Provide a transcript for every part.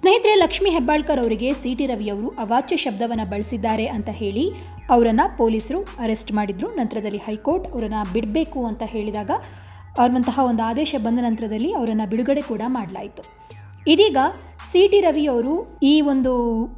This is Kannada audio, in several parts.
ಸ್ನೇಹಿತರೆ, ಲಕ್ಷ್ಮಿ ಹೆಬ್ಬಾಳ್ಕರ್ ಅವರಿಗೆ ಸಿ ಟಿ ರವಿ ಅವರು ಅವಾಚ್ಯ ಶಬ್ದವನ್ನು ಬಳಸಿದ್ದಾರೆ ಅಂತ ಹೇಳಿ ಅವರನ್ನು ಪೊಲೀಸರು ಅರೆಸ್ಟ್ ಮಾಡಿದ್ರು. ನಂತರದಲ್ಲಿ ಹೈಕೋರ್ಟ್ ಅವರನ್ನು ಬಿಡಬೇಕು ಅಂತ ಹೇಳಿದಾಗ ಅವರಂತಹ ಒಂದು ಆದೇಶ ಬಂದ ನಂತರದಲ್ಲಿ ಅವರನ್ನು ಬಿಡುಗಡೆ ಕೂಡ ಮಾಡಲಾಯಿತು. ಇದೀಗ ಸಿ ಟಿ ರವಿ ಅವರು ಈ ಒಂದು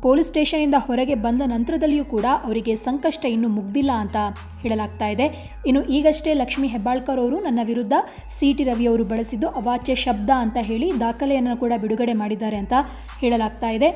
ಪೊಲೀಸ್ ಸ್ಟೇಷನಿಂದ ಹೊರಗೆ ಬಂದ ನಂತರದಲ್ಲಿಯೂ ಕೂಡ ಅವರಿಗೆ ಸಂಕಷ್ಟ ಇನ್ನೂ ಮುಗ್ದಿಲ್ಲ ಅಂತ ಹೇಳಲಾಗ್ತಾ ಇದೆ. ಇನ್ನು ಈಗಷ್ಟೇ ಲಕ್ಷ್ಮಿ ಹೆಬ್ಬಾಳ್ಕರ್ ಅವರು ನನ್ನ ವಿರುದ್ಧ ಸಿ ಟಿ ರವಿ ಅವರು ಬಳಸಿದ್ದು ಅವಾಚ್ಯ ಶಬ್ದ ಅಂತ ಹೇಳಿ ದಾಖಲೆಯನ್ನು ಕೂಡ ಬಿಡುಗಡೆ ಮಾಡಿದ್ದಾರೆ ಅಂತ ಹೇಳಲಾಗ್ತಾ ಇದೆ.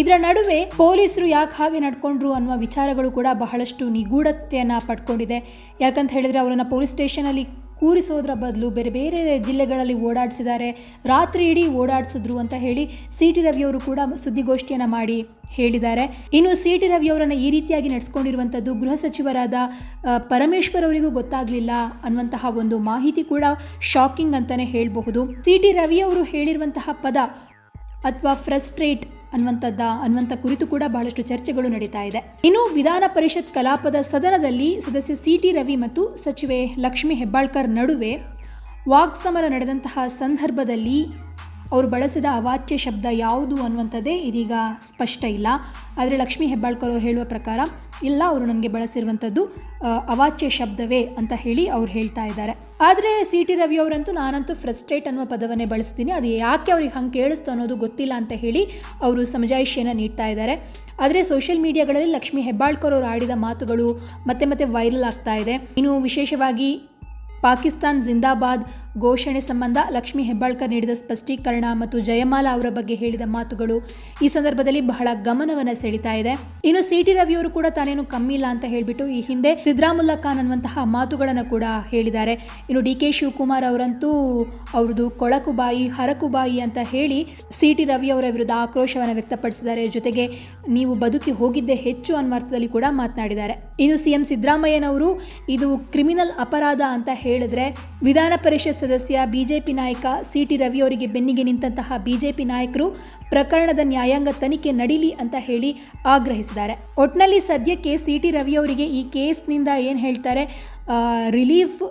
ಇದರ ನಡುವೆ ಪೊಲೀಸರು ಯಾಕೆ ಹಾಗೆ ನಡ್ಕೊಂಡ್ರು ಅನ್ನುವ ವಿಚಾರಗಳು ಕೂಡ ಬಹಳಷ್ಟು ನಿಗೂಢತೆಯನ್ನು ಪಡ್ಕೊಂಡಿದೆ. ಯಾಕಂತ ಹೇಳಿದರೆ ಅವರನ್ನು ಪೊಲೀಸ್ ಸ್ಟೇಷನಲ್ಲಿ ಕೂರಿಸೋದ್ರ ಬದಲು ಬೇರೆ ಬೇರೆ ಜಿಲ್ಲೆಗಳಲ್ಲಿ ಓಡಾಡಿಸಿದ್ದಾರೆ. ರಾತ್ರಿ ಇಡೀ ಓಡಾಡಿಸಿದ್ರು ಅಂತ ಹೇಳಿ ಸಿ ಟಿ ರವಿಯವರು ಕೂಡ ಸುದ್ದಿಗೋಷ್ಠಿಯನ್ನು ಮಾಡಿ ಹೇಳಿದ್ದಾರೆ. ಇನ್ನು ಸಿ ಟಿ ರವಿಯವರನ್ನು ಈ ರೀತಿಯಾಗಿ ನಡೆಸ್ಕೊಂಡಿರುವಂಥದ್ದು ಗೃಹ ಸಚಿವರಾದ ಪರಮೇಶ್ವರ್ ಅವರಿಗೂ ಗೊತ್ತಾಗಲಿಲ್ಲ ಅನ್ನುವಂತಹ ಒಂದು ಮಾಹಿತಿ ಕೂಡ ಶಾಕಿಂಗ್ ಅಂತಲೇ ಹೇಳಬಹುದು. ಸಿ ಟಿ ರವಿಯವರು ಹೇಳಿರುವಂತಹ ಪದ, ಅಥವಾ ಫ್ರಸ್ಟ್ರೇಟ್ ಅನ್ನುವಂಥದ್ದ, ಅನ್ನುವಂಥ ಕುರಿತು ಕೂಡ ಬಹಳಷ್ಟು ಚರ್ಚೆಗಳು ನಡೀತಾ ಇದೆ. ಇನ್ನು ವಿಧಾನ ಪರಿಷತ್ ಕಲಾಪದ ಸದನದಲ್ಲಿ ಸದಸ್ಯ ಸಿ ಟಿ ರವಿ ಮತ್ತು ಸಚಿವೆ ಲಕ್ಷ್ಮಿ ಹೆಬ್ಬಾಳ್ಕರ್ ನಡುವೆ ವಾಗ್ಸಮರ ನಡೆದಂತಹ ಸಂದರ್ಭದಲ್ಲಿ ಅವರು ಬಳಸಿದ ಅವಾಚ್ಯ ಶಬ್ದ ಯಾವುದು ಅನ್ನುವಂಥದ್ದೇ ಇದೀಗ ಸ್ಪಷ್ಟ ಇಲ್ಲ. ಆದರೆ ಲಕ್ಷ್ಮಿ ಹೆಬ್ಬಾಳ್ಕರ್ ಅವರು ಹೇಳುವ ಪ್ರಕಾರ ಇಲ್ಲ, ಅವರು ನನಗೆ ಬಳಸಿರುವಂಥದ್ದು ಅವಾಚ್ಯ ಶಬ್ದವೇ ಅಂತ ಹೇಳಿ ಅವ್ರು ಹೇಳ್ತಾ ಇದ್ದಾರೆ. ಆದರೆ ಸಿ ಟಿ ರವಿ ಅವರಂತೂ ನಾನಂತೂ ಫ್ರಸ್ಟ್ರೇಟ್ ಅನ್ನುವ ಪದವನ್ನೇ ಬಳಸ್ತೀನಿ. ಅದು ಯಾಕೆ ಅವ್ರಿಗೆ ಹಂಗೆ ಕೇಳಿಸ್ತು ಅನ್ನೋದು ಗೊತ್ತಿಲ್ಲ ಅಂತ ಹೇಳಿ ಅವರು ಸಮಜಾಯಿಷಿಯನ್ನು ನೀಡ್ತಾ ಇದ್ದಾರೆ. ಆದರೆ ಸೋಷಿಯಲ್ ಮೀಡಿಯಾಗಳಲ್ಲಿ ಲಕ್ಷ್ಮಿ ಹೆಬ್ಬಾಳ್ಕರ್ ಅವರು ಆಡಿದ ಮಾತುಗಳು ಮತ್ತೆ ಮತ್ತೆ ವೈರಲ್ ಆಗ್ತಾ ಇದೆ. ಇನ್ನು ವಿಶೇಷವಾಗಿ ಪಾಕಿಸ್ತಾನ್ ಜಿಂದಾಬಾದ್ ಘೋಷಣೆ ಸಂಬಂಧ ಲಕ್ಷ್ಮಿ ಹೆಬ್ಬಾಳ್ಕರ್ ನೀಡಿದ ಸ್ಪಷ್ಟೀಕರಣ ಮತ್ತು ಜಯಮಾಲಾ ಅವರ ಬಗ್ಗೆ ಹೇಳಿದ ಮಾತುಗಳು ಈ ಸಂದರ್ಭದಲ್ಲಿ ಬಹಳ ಗಮನವನ್ನು ಸೆಳೀತಾ ಇದೆ. ಇನ್ನು ಸಿ ಟಿ ರವಿಯವರು ಕೂಡ ತಾನೇನು ಕಮ್ಮಿ ಇಲ್ಲ ಅಂತ ಹೇಳಿಬಿಟ್ಟು ಈ ಹಿಂದೆ ಸಿದ್ದರಾಮುಲ್ಲಾ ಖಾನ್ ಅನ್ನುವಂತಹ ಮಾತುಗಳನ್ನು ಕೂಡ ಹೇಳಿದ್ದಾರೆ. ಇನ್ನು ಡಿ ಕೆ ಶಿವಕುಮಾರ್ ಅವರಂತೂ ಅವ್ರದ್ದು ಕೊಳಕು ಬಾಯಿ, ಹರಕು ಬಾಯಿ ಅಂತ ಹೇಳಿ ಸಿ ಟಿ ರವಿ ಅವರ ವಿರುದ್ಧ ಆಕ್ರೋಶವನ್ನು ವ್ಯಕ್ತಪಡಿಸಿದ್ದಾರೆ. ಜೊತೆಗೆ ನೀವು ಬದುಕಿ ಹೋಗಿದ್ದೇ ಹೆಚ್ಚು ಅನ್ನೋ ಅರ್ಥದಲ್ಲಿ ಕೂಡ ಮಾತನಾಡಿದ್ದಾರೆ. ಇನ್ನು ಸಿಎಂ ಸಿದ್ದರಾಮಯ್ಯನವರು ಇದು ಕ್ರಿಮಿನಲ್ ಅಪರಾಧ ಅಂತ ಹೇಳಿದ್ರೆ ವಿಧಾನ ಪರಿಷತ್ ಸದಸ್ಯ ಬಿಜೆಪಿ ನಾಯಕ ಸಿ ಟಿ ರವಿ ಅವರಿಗೆ ಬೆನ್ನಿಗೆ ನಿಂತಹ ಬಿಜೆಪಿ ನಾಯಕರು ಪ್ರಕರಣದ ನ್ಯಾಯಾಂಗ ತನಿಖೆ ನಡೀಲಿ ಅಂತ ಹೇಳಿ ಆಗ್ರಹಿಸಿದ್ದಾರೆ. ಒಟ್ನಲ್ಲಿ ಸದ್ಯಕ್ಕೆ ಸಿ ಟಿ ರವಿ ಅವರಿಗೆ ಈ ಕೇಸ್ನಿಂದ ಏನು ಹೇಳ್ತಾರೆ ರಿಲೀಫ್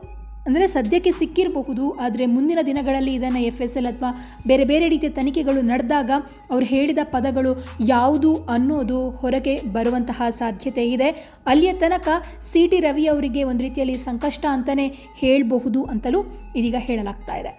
ಅಂದರೆ ಸದ್ಯಕ್ಕೆ ಸಿಕ್ಕಿರಬಹುದು, ಆದರೆ ಮುಂದಿನ ದಿನಗಳಲ್ಲಿ ಇದನ್ನು ಎಫ್ ಎಸ್ ಎಲ್ ಅಥವಾ ಬೇರೆ ಬೇರೆ ರೀತಿಯ ತನಿಖೆಗಳು ನಡೆದಾಗ ಅವರು ಹೇಳಿದ ಪದಗಳು ಯಾವುದು ಅನ್ನೋದು ಹೊರಗೆ ಬರುವಂತಹ ಸಾಧ್ಯತೆ ಇದೆ. ಅಲ್ಲಿಯ ತನಕ ಸಿ ಟಿ ರವಿ ಅವರಿಗೆ ಒಂದು ರೀತಿಯಲ್ಲಿ ಸಂಕಷ್ಟ ಅಂತಲೇ ಹೇಳಬಹುದು ಅಂತಲೂ ಇದೀಗ ಹೇಳಲಾಗ್ತಾ ಇದೆ.